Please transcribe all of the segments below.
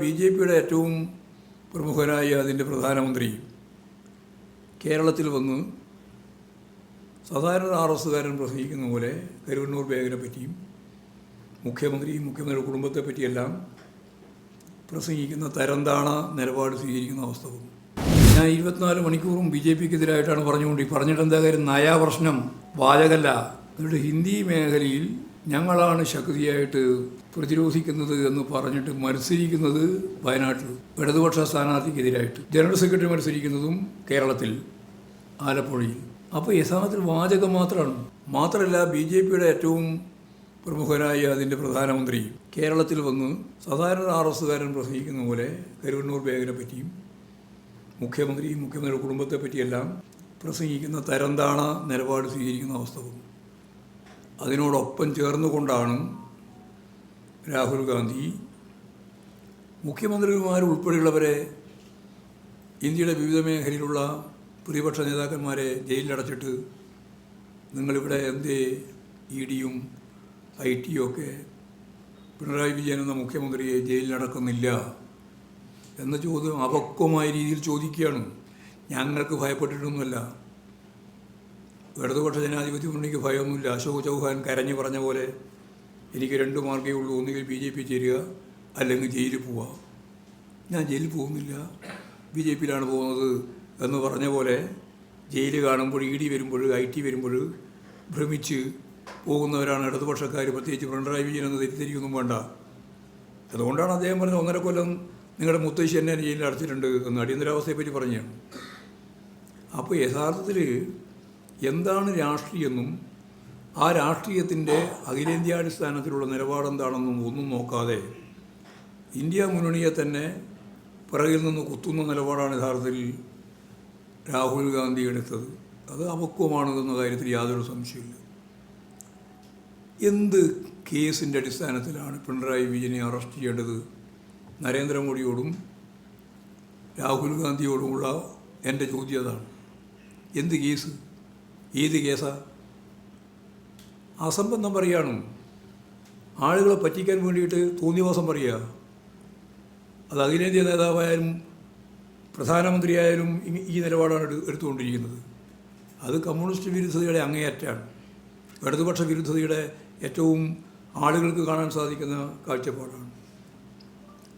B J പിയുടെ ഏറ്റവും പ്രമുഖനായ അതിന്റെ പ്രധാനമന്ത്രി കേരളത്തിൽ വന്ന് സാധാരണ ആർ എസ്സുകാരൻ പ്രസംഗിക്കുന്ന പോലെ കരുവണ്ണൂർ ബാഗിനെ പറ്റിയും മുഖ്യമന്ത്രിയും മുഖ്യമന്ത്രിയുടെ കുടുംബത്തെ പറ്റിയെല്ലാം പ്രസംഗിക്കുന്ന തരംതാണ നിലപാട് സ്വീകരിക്കുന്ന അവസ്ഥ ഞാൻ ഇരുപത്തിനാല് മണിക്കൂറും ബി ജെ പിക്കെതിരായിട്ടാണ് പറഞ്ഞുകൊണ്ട് ഈ പറഞ്ഞിട്ട് എന്താ കാര്യം? നയാ പ്രശ്നം വാചകല്ല. എന്നിട്ട് ഹിന്ദി മേഖലയിൽ ഞങ്ങളാണ് ശക്തിയായിട്ട് പ്രതിരോധിക്കുന്നത് എന്ന് പറഞ്ഞിട്ട് മത്സരിക്കുന്നത് വയനാട്ടിൽ ഇടതുപക്ഷ സ്ഥാനാർത്ഥിക്കെതിരായിട്ട്. ജനറൽ സെക്രട്ടറി മത്സരിക്കുന്നതും കേരളത്തിൽ ആലപ്പുഴയിൽ. അപ്പോൾ യഥാർത്ഥത്തിൽ വാചകം മാത്രമാണ്. മാത്രമല്ല ബി ജെ പിയുടെ ഏറ്റവും പ്രമുഖരായ അതിന്റെ പ്രധാനമന്ത്രി കേരളത്തിൽ വന്ന് സാധാരണ ആർ എസ്സുകാരൻ പ്രസംഗിക്കുന്ന പോലെ കരുവണ്ണൂർ ബേഗിനെ പറ്റിയും മുഖ്യമന്ത്രിയും മുഖ്യമന്ത്രിയുടെ കുടുംബത്തെ പറ്റിയെല്ലാം പ്രസംഗിക്കുന്ന തരംതാണ നിലപാട് സ്വീകരിക്കുന്ന അവസ്ഥ അതിനോടൊപ്പം ചേർന്നുകൊണ്ടാണ് രാഹുൽ ഗാന്ധി മുഖ്യമന്ത്രിമാർ ഉൾപ്പെടെയുള്ളവരെ ഇന്ത്യയുടെ വിവിധ മേഖലയിലുള്ള പ്രതിപക്ഷ നേതാക്കന്മാരെ ജയിലിലടച്ചിട്ട് നിങ്ങളിവിടെ എന്തേ ഇ ഡിയും ഐ ടിയും ഒക്കെ പിണറായി വിജയൻ എന്ന മുഖ്യമന്ത്രിയെ ജയിലിലടക്കുന്നില്ല എന്ന ചോദ്യം അപക്വമായ രീതിയിൽ ചോദിക്കുകയാണ്. ഞങ്ങൾക്ക് ഭയപ്പെട്ടിട്ടൊന്നുമല്ല. ഇടതുപക്ഷ ജനാധിപത്യ മുന്നണിക്ക് ഭയമൊന്നുമില്ല. അശോക് ചൗഹാൻ കരഞ്ഞു പറഞ്ഞ പോലെ എനിക്ക് രണ്ട് മാർഗേ ഉള്ളൂ. ഒന്നുകിൽ ബി ജെ പി ചേരുക അല്ലെങ്കിൽ ജയിലിൽ പോവുക ഞാൻ ജയിലിൽ പോകുന്നില്ല. ബി ജെ പിയിലാണ് പോകുന്നത് എന്ന് പറഞ്ഞ പോലെ ജയിൽ കാണുമ്പോൾ ഇ ഡി വരുമ്പോൾ ഐ ടി വരുമ്പോൾ ഭ്രമിച്ച് പോകുന്നവരാണ് ഇടതുപക്ഷക്കാർ പ്രത്യേകിച്ച് പിണറായി വിജയൻ എന്ന് തെറ്റിദ്ധരിക്കൊന്നും വേണ്ട. അതുകൊണ്ടാണ് അദ്ദേഹം പറഞ്ഞത് ഒന്നര കൊല്ലം നിങ്ങളുടെ മുത്തശ്ശി എന്നെ ജയിലിൽ അടച്ചിട്ടുണ്ട് എന്ന് അടിയന്തരാവസ്ഥയെപ്പറ്റി പറഞ്ഞു അപ്പോൾ യഥാർത്ഥത്തിൽ എന്താണ് രാഷ്ട്രീയമെന്നും ആ രാഷ്ട്രീയത്തിന്റെ അഖിലേന്ത്യാടിസ്ഥാനത്തിലുള്ള നിലപാടെന്താണെന്നും ഒന്നും നോക്കാതെ ഇന്ത്യ മുന്നണിയെ തന്നെ പിറകിൽ നിന്ന് കുത്തുന്ന നിലപാടാണ് യഥാർത്ഥത്തിൽ രാഹുൽ ഗാന്ധി എടുത്തത്. അത് അപക്വമാണ് എന്ന കാര്യത്തിൽ യാതൊരു സംശയമില്ല എന്ത് കേസിന്റെ അടിസ്ഥാനത്തിലാണ് പിണറായി വിജയനെ അറസ്റ്റ് ചെയ്യേണ്ടത്? നരേന്ദ്രമോദിയോടും രാഹുൽ ഗാന്ധിയോടുമുള്ള എന്റെ ചോദ്യം അതാണ്. എന്ത് കേസ്? ഏത് കേസാ? അസംബന്ധം പറയാണ് ആളുകളെ പറ്റിക്കാൻ വേണ്ടിയിട്ട് തോന്നിവാസം പറയുക. അത് അഖിലേന്ത്യാ നേതാവായാലും പ്രധാനമന്ത്രിയായാലും ഈ- നിലപാടാണ് എടുത്തുകൊണ്ടിരിക്കുന്നത്. അത് കമ്മ്യൂണിസ്റ്റ് വിരുദ്ധതയുടെ അങ്ങേയറ്റാണ് ഇടതുപക്ഷ വിരുദ്ധതയുടെ ഏറ്റവും ആളുകൾക്ക് കാണാൻ സാധിക്കുന്ന കാഴ്ചപ്പാടാണ്.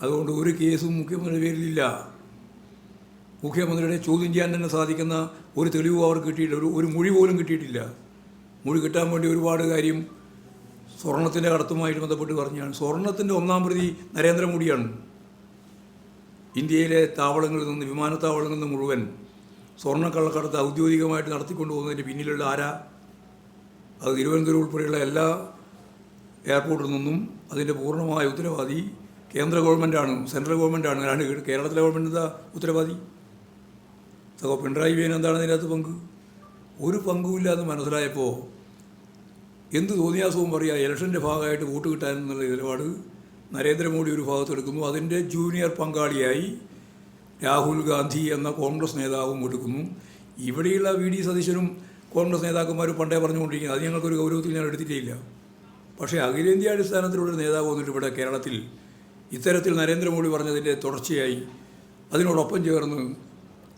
അതുകൊണ്ട് ഒരു കേസും മുഖ്യമന്ത്രിയുടെ പേരിലില്ല. മുഖ്യമന്ത്രിയുടെ ചോദ്യം ചെയ്യാൻ തന്നെ സാധിക്കുന്ന ഒരു തെളിവും അവർക്ക് കിട്ടിയിട്ടില്ല ഒരു ഒരു മൊഴി പോലും കിട്ടിയിട്ടില്ല. മൊഴി കിട്ടാൻ വേണ്ടി ഒരുപാട് കാര്യം സ്വർണത്തിന്റെ കടത്തുമായിട്ട് ബന്ധപ്പെട്ട് പറഞ്ഞാണ്. സ്വർണത്തിന്റെ ഒന്നാം പ്രതി നരേന്ദ്രമോദിയാണ്. ഇന്ത്യയിലെ താവളങ്ങളിൽ നിന്ന് വിമാനത്താവളങ്ങളിൽ നിന്ന് മുഴുവൻ സ്വർണക്കള്ളക്കടത്ത് ഔദ്യോഗികമായിട്ട് നടത്തിക്കൊണ്ടു പോകുന്നതിന്റെ പിന്നിലുള്ള ആരാ? അത് തിരുവനന്തപുരം ഉൾപ്പെടെയുള്ള എല്ലാ എയർപോർട്ടിൽ നിന്നും അതിന്റെ പൂർണമായ ഉത്തരവാദി കേന്ദ്ര ഗവൺമെന്റാണ് സെൻട്രൽ ഗവൺമെന്റാണ്. കേരളത്തിലെ ഗവൺമെന്റ് എന്താ ഉത്തരവാദി? സഹോ പിണറായി വിജയൻ എന്താണ് അതിനകത്ത് പങ്ക്? ഒരു പങ്കുമില്ലാന്ന് മനസ്സിലായപ്പോൾ എന്ത് തോന്നിയാസവും പറയുക ഇലക്ഷന്റെ ഭാഗമായിട്ട് വോട്ട് കിട്ടാനെന്നുള്ള നിലപാട് നരേന്ദ്രമോദി ഒരു ഭാഗത്തെടുക്കുന്നു അതിന്റെ ജൂനിയർ പങ്കാളിയായി രാഹുൽ ഗാന്ധി എന്ന കോൺഗ്രസ് നേതാവും എടുക്കുന്നു. ഇവിടെയുള്ള വി ഡി സതീശനും കോൺഗ്രസ് നേതാക്കന്മാരും പണ്ടേ പറഞ്ഞുകൊണ്ടിരിക്കുന്നത്. അത് ഞങ്ങൾക്കൊരു ഗൗരവത്തിൽ ഞാൻ എടുത്തിട്ടില്ല. പക്ഷേ അഖിലേന്ത്യാ അടിസ്ഥാനത്തിലുള്ള നേതാവ് വന്നിട്ട് ഇവിടെ കേരളത്തിൽ ഇത്തരത്തിൽ നരേന്ദ്രമോദി പറഞ്ഞതിന്റെ തുടർച്ചയായി അതിനോടൊപ്പം ചേർന്ന്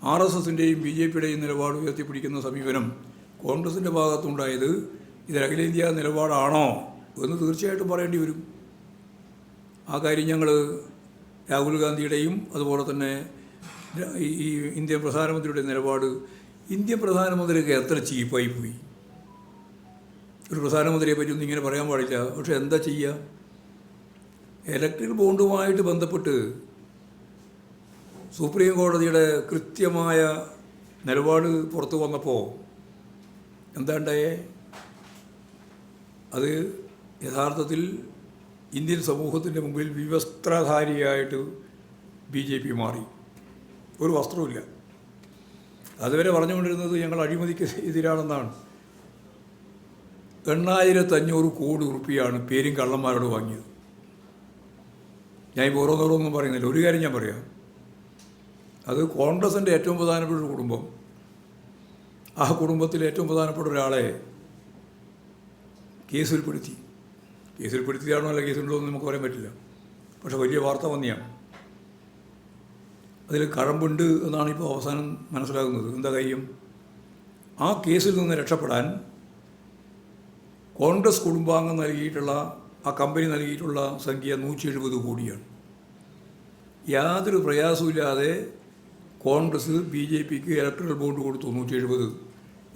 ആർ എസ് എസിന്റെയും ബി ജെ പിയുടെയും നിലപാട് ഉയർത്തിപ്പിടിക്കുന്ന സമീപനം കോൺഗ്രസിന്റെ ഭാഗത്തുണ്ടായത് ഇത് അഖിലേന്ത്യാ നിലപാടാണോ എന്ന് തീർച്ചയായിട്ടും പറയേണ്ടി വരും. ആ കാര്യം ഞങ്ങൾ രാഹുൽ ഗാന്ധിയുടെയും അതുപോലെ തന്നെ ഈ ഇന്ത്യൻ പ്രധാനമന്ത്രിയുടെ നിലപാട് ഇന്ത്യൻ പ്രധാനമന്ത്രിക്ക് എത്ര ചീപ്പായി പോയി? ഒരു പ്രധാനമന്ത്രിയെ പറ്റി ഒന്നും ഇങ്ങനെ പറയാൻ പാടില്ല. പക്ഷെ എന്താ ചെയ്യുക ഇലക്ട്രിക് ബോണ്ടുമായിട്ട് ബന്ധപ്പെട്ട് സുപ്രീം കോടതിയുടെ കൃത്യമായ നിലപാട് പുറത്തു വന്നപ്പോൾ എന്താണ്ടായേ അത് യഥാർത്ഥത്തിൽ ഇന്ത്യൻ സമൂഹത്തിന്റെ മുമ്പിൽ വിവസ്ത്രധാരിയായിട്ട് ബി ജെ പി മാറി. ഒരു വസ്ത്രവുമില്ല. അതുവരെ പറഞ്ഞുകൊണ്ടിരുന്നത് ഞങ്ങൾ അഴിമതിക്ക് എതിരാണെന്നാണ്. എണ്ണായിരത്തഞ്ഞൂറ് കോടി ഉറുപ്പിയാണ് പേരും കള്ളന്മാരോട് വാങ്ങിയത്. ഞാൻ ഇപ്പോൾ ഓരോന്നോരോന്നും പറയുന്നില്ല. ഒരു കാര്യം ഞാൻ പറയാം. അത് കോൺഗ്രസിന്റെ ഏറ്റവും പ്രധാനപ്പെട്ട ഒരു കുടുംബം. ആ കുടുംബത്തിലെ ഏറ്റവും പ്രധാനപ്പെട്ട ഒരാളെ കേസിൽപ്പെടുത്തി കേസിൽപ്പെടുത്തിയാണോ അല്ല കേസിലുണ്ടോ എന്ന് നമുക്ക് പറയാൻ പറ്റില്ല. പക്ഷെ വലിയ വാർത്ത വന്നിയാണ്. അതിൽ കഴമ്പുണ്ട് എന്നാണ് ഇപ്പോൾ അവസാനം മനസ്സിലാകുന്നത്. എന്താ കാര്യം? ആ കേസിൽ നിന്ന് രക്ഷപ്പെടാൻ കോൺഗ്രസ് കുടുംബാംഗം നൽകിയിട്ടുള്ള ആ കമ്പനി നൽകിയിട്ടുള്ള സംഖ്യ നൂറ്റി എഴുപത് കോടിയാണ്. യാതൊരു പ്രയാസമില്ലാതെ കോൺഗ്രസ് ബി ജെ പിക്ക് ഇലക്ട്രൽ ബോണ്ട് കൊടുത്തു നൂറ്റി എഴുപത്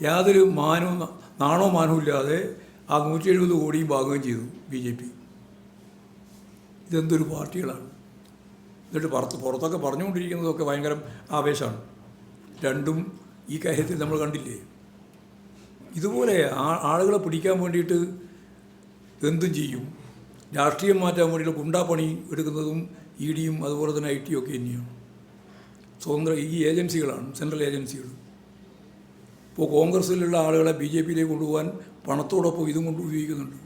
യാതൊരു മാനവും നാണോ മാനവും ഇല്ലാതെ ആ നൂറ്റി എഴുപത് കോടിയും ഭാഗം ചെയ്തു ബി ജെ പി. ഇതെന്തൊരു പാർട്ടികളാണ്. എന്നിട്ട് പുറത്ത് പുറത്തൊക്കെ പറഞ്ഞുകൊണ്ടിരിക്കുന്നതൊക്കെ ഭയങ്കര ആവേശമാണ്. രണ്ടും ഈ കാര്യത്തിൽ നമ്മൾ കണ്ടില്ലേ? ഇതുപോലെ ആളുകളെ പിടിക്കാൻ വേണ്ടിയിട്ട് എന്തും ചെയ്യും. രാഷ്ട്രീയം മാറ്റാൻ വേണ്ടിയിട്ട് ഗുണ്ടാപ്പണി എടുക്കുന്നതും ഇ ഡിയും അതുപോലെ തന്നെ ഐ ടിയും ഒക്കെ തന്നെയാണ്. സ്വതന്ത്ര ഈ ഏജൻസികളാണ് സെൻട്രൽ ഏജൻസികൾ. ഇപ്പോൾ കോൺഗ്രസ്സിലുള്ള ആളുകളെ ബി ജെ പിയിലേക്ക് കൊണ്ടുപോകാൻ പണത്തോടൊപ്പം ഇതും കൊണ്ട് ഉപയോഗിക്കുന്നുണ്ട്.